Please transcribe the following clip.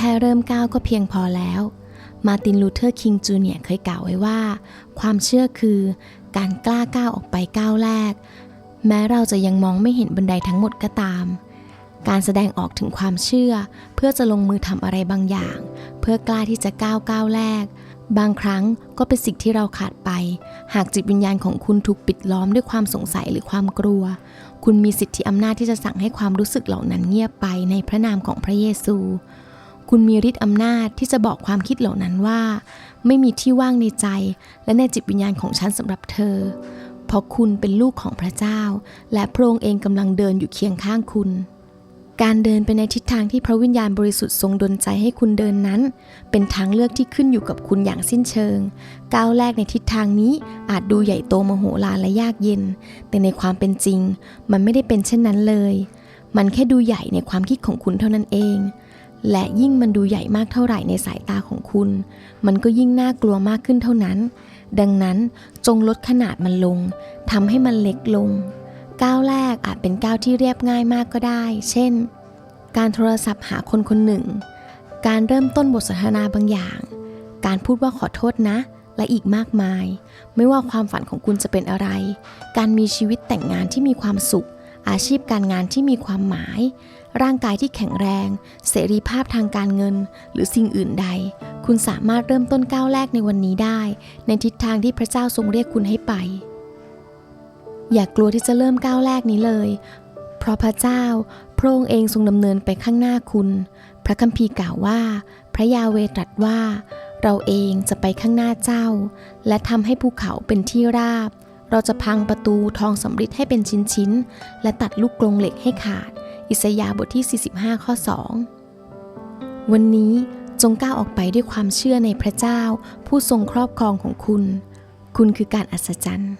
แค่เริ่มก้าวก็เพียงพอแล้ว มาร์ตินลูเทอร์คิงจูเนียร์เคยกล่าวไว้ว่า ความเชื่อคือการกล้าก้าวออกไปก้าวแรก แม้เราจะยังมองไม่เห็นบันไดทั้งหมดก็ตาม การแสดงออกถึงความเชื่อ เพื่อจะลงมือทำอะไรบางอย่าง เพื่อกล้าที่จะก้าวก้าวแรก บางครั้งก็เป็นสิ่งที่เราขาดไป หากจิตวิญญาณของคุณถูกปิดล้อมด้วยความสงสัยหรือความกลัว คุณมีสิทธิอำนาจที่จะสั่งให้ความรู้สึกเหล่านั้นเงียบไปในพระนามของพระเยซู คุณมีฤทธิ์อำนาจที่จะบอกความคิดเหล่านั้นว่า ไม่มีที่ว่างในใจและในจิตวิญญาณของฉันสำหรับเธอ เพราะคุณเป็นลูกของพระเจ้า และพระองค์เองกำลังเดินอยู่เคียงข้างคุณ การเดินไปในทิศทางที่พระวิญญาณบริสุทธิ์ทรงดลใจให้คุณเดินนั้น เป็นทางเลือกที่ขึ้นอยู่กับคุณอย่างสิ้นเชิง ก้าวแรกในทิศทางนี้อาจดูใหญ่โตมโหฬารและยากเย็น แต่ในความเป็นจริง มันไม่ได้เป็นเช่นนั้นเลย มันแค่ดูใหญ่ในความคิดของคุณเท่านั้นเอง และยิ่งมันดูใหญ่มากเท่าไหร่ในสายตาของคุณ มันก็ยิ่งน่ากลัวมากขึ้นเท่านั้น ดังนั้นจงลดขนาดมันลงทำให้มันเล็กลง ก้าวแรกอาจเป็นก้าวที่เรียบง่ายมากก็ได้ เช่น การโทรศัพท์หาคนคนหนึ่ง การเริ่มต้นบทสนทนาบางอย่าง การพูดว่าขอโทษนะ และอีกมากมาย ไม่ว่าความฝันของคุณจะเป็นอะไร การมีชีวิตแต่งงานที่มีความสุข อาชีพการงานที่มีความหมาย ร่างกายที่แข็งแรง เสรีภาพทางการเงิน หรือสิ่งอื่นใด คุณสามารถเริ่มต้นก้าวแรกในวันนี้ได้ ในทิศทางที่พระเจ้าทรงเรียกคุณให้ไป อย่ากลัวที่จะเริ่มก้าวแรกนี้เลย เพราะพระเจ้าพระองค์เองทรงดำเนินไปข้างหน้าคุณ พระคัมภีร์กล่าวว่า พระยาเวตรัสว่า เราเองจะไปข้างหน้าเจ้า และทำให้ภูเขาเป็นที่ราบ เราจะพังประตูทองสำริดให้เป็นชิ้นๆ และตัดลูกกรงเหล็กให้ขาด อิสยาห์บทที่ 45 ข้อ 2 วันนี้จงก้าวออกไปด้วยความเชื่อในพระเจ้า ผู้ทรงครอบครองของคุณ คุณคือการอัศจรรย์